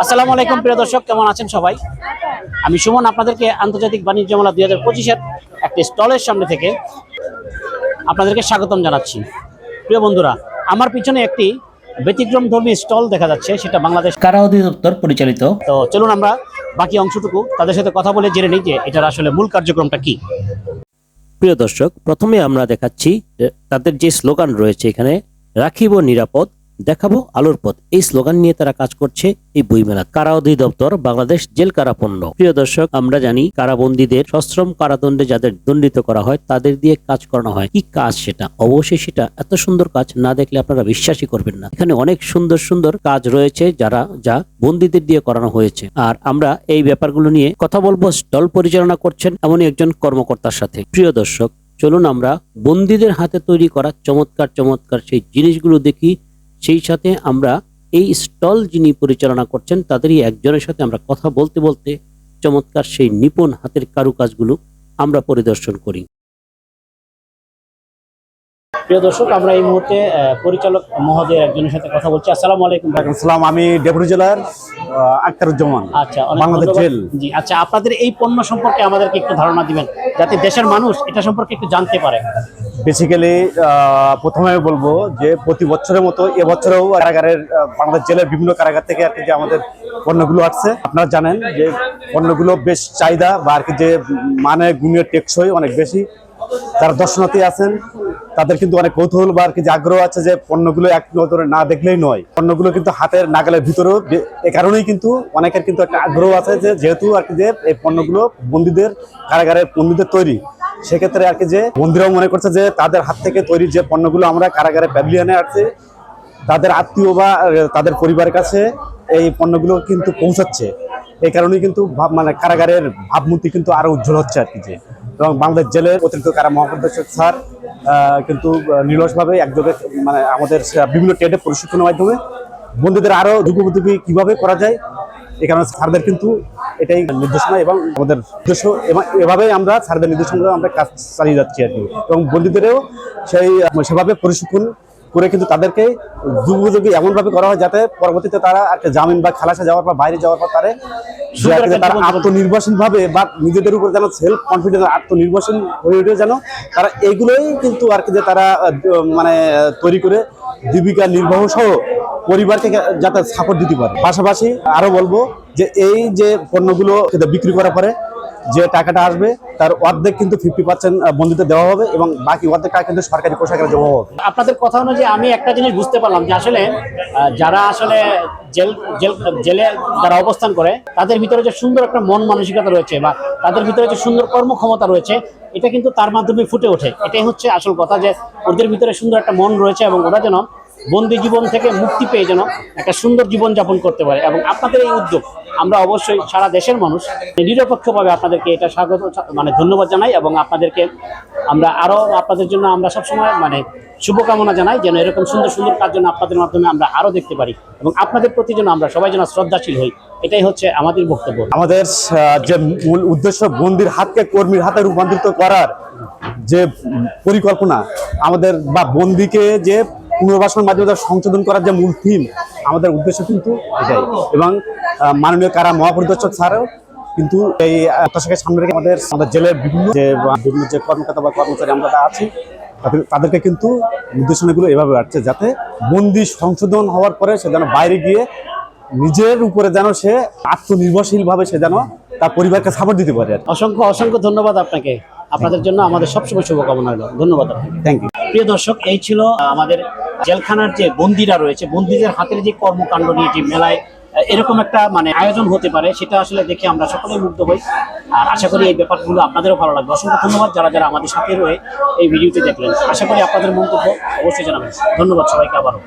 আসসালামু আলাইকুম, প্রিয় দর্শক, কেমন আছেন সবাই? আমি সুমন, আপনাদেরকে আন্তর্জাতিক বাণিজ্য মেলা দুই হাজার পঁচিশের একটি স্টলের সামনে থেকে আপনাদেরকে স্বাগতম জানাচ্ছি। প্রিয় বন্ধুরা, আমার পিছনে একটি ব্যতিক্রম ধর্মী স্টল দেখা যাচ্ছে, সেটা বাংলাদেশ কারা অধিদপ্তর পরিচালিত। তো চলুন আমরা বাকি অংশটুকু তাদের সাথে কথা বলে জেনে নিই যে এটার আসলে মূল কার্যক্রমটা কি। প্রিয় দর্শক, প্রথমে আমরা দেখাচ্ছি তাদের যে স্লোগান রয়েছে এখানে, রাখিব নিরাপদ দেখাবো আলোর পথ। এই স্লোগান নিয়ে তারা কাজ করছে এই বইমেলা কারা অধিদপ্তর বাংলাদেশ জেল কারাপণ্য। প্রিয় দর্শক, আমরা জানি কারাবন্দীদের সশ্রম কারাদণ্ডে যাদের দণ্ডিত করা হয়, তাদের দিয়ে কাজ করানো হয়। কি কাজ সেটা? অবশ্যই সেটা এত সুন্দর কাজ না দেখলে আপনারা বিশ্বাসই করবেন না। এখানে অনেক সুন্দর সুন্দর কাজ রয়েছে যারা, যা বন্দীদের দিয়ে করানো হয়েছে। আর আমরা এই ব্যাপারগুলো নিয়ে কথা বলব স্টল পরিচালনা করছেন এমনই একজন কর্মকর্তার সাথে। প্রিয় দর্শক, চলুন আমরা বন্দীদের হাতে তৈরি করা চমৎকার চমৎকার সেই জিনিসগুলো দেখি। সেই সাথে আমরা এই স্টল যিনি পরিচালনা করছেন, তাদেরই একজনের সাথে আমরা কথা বলতে বলতে চমৎকার সেই নিপুণ হাতের কারুকাজগুলো আমরা পরিদর্শন করি। প্রিয় দর্শক আমরা এই মুহূর্তে পরিচালক মহোদয় একজনের সাথে কথা বলছি। আসসালামু আলাইকুম। আসসালাম। আমি ডেপুটি জেলার আহ, আখতারুজ্জামান আচ্ছা বাংলাদেশ জেল। জি আচ্ছা আপনাদের এই পণ্য সম্পর্কে আমাদেরকে একটু ধারণা দিবেন যাতে দেশের মানুষ এটা সম্পর্কে একটু জানতে পারে। বেসিক্যালি প্রথমে আমি বলব যে প্রতি বছরের মতো এবছরেও কারাগারের বাংলাদেশ জেলের বিভিন্ন কারাগার থেকে আর কি যে আমাদের পণ্যগুলো আসছে। আপনারা জানেন যে পণ্যগুলো বেশ চাহিদা বা আর কি যে মানে গুণের টেকসই অনেক বেশি। যারা দর্শনার্থী আছেন তাদের কিন্তু অনেক কৌতূহল বা আর কি আগ্রহ আছে যে পণ্যগুলো এক নজরে না দেখলেই নয়। পণ্যগুলো কিন্তু হাতের নাগালের ভিতরেও এ কারণেই কিন্তু অনেকের কিন্তু একটা আগ্রহ আছে যে, যেহেতু আর কি যে, এই পণ্যগুলো বন্দীদের, কারাগারের বন্দীদের তৈরি। সেক্ষেত্রে আর কি যে, বন্দীরাও মনে করছে যে, তাদের হাত থেকে তৈরি যে পণ্যগুলো আমরা কারাগারে প্যাভিলিয়নে আসছে তাদের আত্মীয় বা তাদের পরিবারের কাছে এই পণ্যগুলো কিন্তু পৌঁছাচ্ছে। এই কারণেই কিন্তু মানে কারাগারের ভাবমূর্তি কিন্তু আরও উজ্জ্বল হচ্ছে আর কি যে। এবং বাংলাদেশ জেলের অতিরিক্ত কারা মহাপরিদর্শক স্যার কিন্তু নিরসভাবে একযোগে মানে আমাদের বিভিন্ন ট্রেডে প্রশিক্ষণের মাধ্যমে বন্ধুদের আরও যুগোপযোগী কীভাবে করা যায় এখানে স্যারদের কিন্তু এটাই নির্দেশনা এবং আমাদের উদ্দেশ্য, এবং এভাবেই আমরা স্যারদের নির্দেশনা আমরা কাজ চালিয়ে যাচ্ছি আর কি। এবং বন্ধুদেরও সেই সেভাবে প্রশিক্ষণ করে কিন্তু তাদেরকে যুগোপযোগী এমনভাবে করা হয় যাতে পরবর্তীতে তারা একটা জামিন বা খালাসে যাওয়ার পর বাইরে যাওয়ার পর তারা তারা জীবন যাপন আত্মনির্ভরশীল ভাবে বা নিজেদের উপর যেন সেলফ কনফিডেন্স আত্মনির্ভরশীল হয়ে উঠে যেন তারা এগুলোই কিন্তু আর কি যে তারা মানে তৈরি করে জীবিকা নির্বাহ সহ পরিবারকে যাতে সাপোর্ট দিতে পারে। পাশাপাশি আরও বলব যে এই যে পণ্যগুলো বিক্রি করার পরে যে টাকাটা আসবে, তার অর্ধেক কিন্তু ফিফটি পার্সেন্ট বন্ধুদের দেওয়া হবে এবং বাকি অর্ধেক টাকা কিন্তু সরকারি পোশাকের জমা হবে। আপনাদের কথা অনুযায়ী আমি একটা জিনিস বুঝতে পারলাম যে আসলে যারা আসলে জেল জেল, জেলে যারা অবস্থান করে, তাদের ভিতরে যে সুন্দর একটা মন মানসিকতা রয়েছে বা তাদের ভিতরে যে সুন্দর কর্মক্ষমতা রয়েছে, এটা কিন্তু তার মাধ্যমে ফুটে ওঠে। এটাই হচ্ছে আসল কথা যে ওদের ভিতরে সুন্দর একটা মন রয়েছে এবং ওরা যেন বন্দি জীবন থেকে মুক্তি পেয়ে যেন একটা সুন্দর জীবন যাপন করতে পারে এবং আপনাদের এই উদ্যোগ আমরা অবশ্যই সারা দেশের মানুষ নিরপেক্ষভাবে আপনাদেরকে এটা স্বাগত মানে ধন্যবাদ জানাই এবং আপনাদেরকে আমরা আরও আপনাদের জন্য আমরা সবসময় মানে শুভকামনা জানাই যেন এরকম সুন্দর সুন্দর কাজ যেন আপনাদের মাধ্যমে আমরা আরও দেখতে পারি এবং আপনাদের প্রতি যেন আমরা সবাই যেন শ্রদ্ধাশীল হই। এটাই হচ্ছে আমাদের বক্তব্য। আমাদের যে মূল উদ্দেশ্য বন্দির হাতকে কর্মীর হাতে রূপান্তরিত করার যে পরিকল্পনা, আমাদের বা বন্দিকে যে পুনর্বাসনের মাধ্যমে সংশোধন করার যে মূল থিম আমাদের উদ্দেশ্য কিন্তু এটাই। এবং মাননীয় কারা মহাপরিদর্শক স্যারও কিন্তু এই আত্মসাকের সামনে রেখে আমাদের আমাদের জেলের বিভিন্ন যে বিভিন্ন যে কর্মকর্তা বা কর্মচারী আমরা আছি তাদের- তাদেরকে কিন্তু নির্দেশনাগুলো এভাবে আসছে যাতে বন্দি সংশোধন হওয়ার পরে সে যেন বাইরে গিয়ে নিজের উপরে যেন সে আত্মনির্ভরশীল ভাবে সে যেন তার পরিবারকে সাপোর্ট দিতে পারে অসংখ্য অসংখ্য ধন্যবাদ আপনাকে। আপনাদের জন্য আমাদের সবসময় শুভকামনা রইল। ধন্যবাদ আপনাকে। থ্যাংক ইউ প্রিয় দর্শক এই ছিল আমাদের জেলখানার যে বন্দিরা রয়েছে বন্দিদের হাতের যে কর্মকাণ্ড নিয়ে যে মেলায় এরকম একটা মানে আয়োজন হতে পারে, সেটা আসলে দেখে আমরা সকলেই মুগ্ধ হই। আর আশা করি এই ব্যাপারগুলো আপনাদেরও ভালো লাগবে। অসংখ্য ধন্যবাদ যারা যারা আমাদের সাথে রয়ে এই ভিডিওটি দেখলেন। আশা করি আপনাদের মন্তব্য অবশ্যই জানাবেন। ধন্যবাদ সবাইকে আবারও।